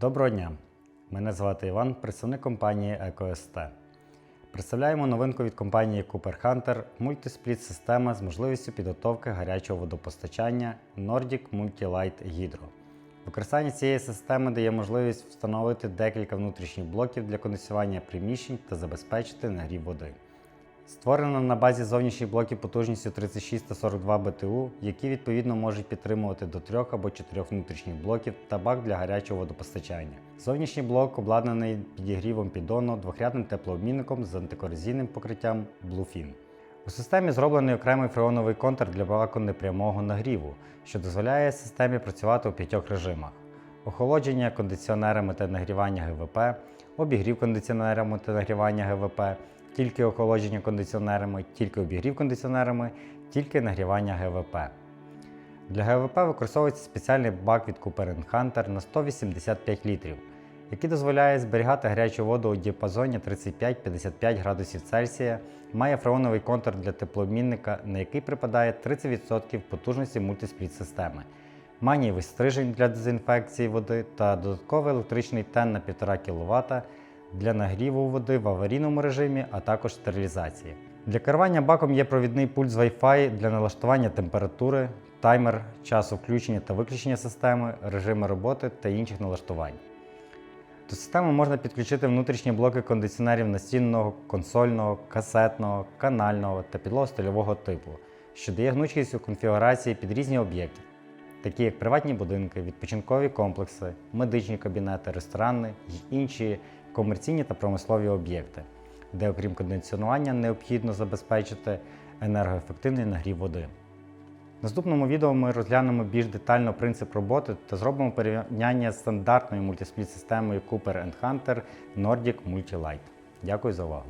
Доброго дня! Мене звати Іван, представник компанії EcoST. Представляємо новинку від компанії Cooper Hunter мультиспліт система з можливістю підготовки гарячого водопостачання Nordic Multilight Hydro. Використання цієї системи дає можливість встановити декілька внутрішніх блоків для кондиціювання приміщень та забезпечити нагрів води. Створено на базі зовнішніх блоків потужністю 36 та 42 БТУ, які відповідно можуть підтримувати до 3 або 4 внутрішніх блоків та бак для гарячого водопостачання. Зовнішній блок обладнаний підігрівом піддону, двохрядним теплообмінником з антикорозійним покриттям Bluefin. У системі зроблений окремий фреоновий контур для баку непрямого нагріву, що дозволяє системі працювати у п'ятьох режимах: охолодження кондиціонерами та нагрівання ГВП, обігрів кондиціонерами та нагрівання ГВП, тільки охолодження кондиціонерами, тільки обігрів кондиціонерами, тільки нагрівання ГВП. Для ГВП використовується спеціальний бак від Cooper Hunter на 185 літрів, який дозволяє зберігати гарячу воду у діапазоні 35-55 градусів Цельсія, має фреоновий контур для теплообмінника, на який припадає 30% потужності мультиспліт системи, манієвий стрижень для дезінфекції води та додатковий електричний тен на 1,5 кВт для нагріву води в аварійному режимі, а також стерилізації. Для керування баком є провідний пульт з Wi-Fi для налаштування температури, таймер, часу включення та виключення системи, режими роботи та інших налаштувань. До системи можна підключити внутрішні блоки кондиціонерів настінного, консольного, касетного, канального та підлого-стильового типу, що дає гнучкість у конфігурації під різні об'єкти, такі як приватні будинки, відпочинкові комплекси, медичні кабінети, ресторани й інші комерційні та промислові об'єкти, де, окрім кондиціонування, необхідно забезпечити енергоефективний нагрів води. В наступному відео ми розглянемо більш детально принцип роботи та зробимо порівняння з стандартною мультиспліт системою Cooper Hunter Nordic Multilight. Дякую за увагу!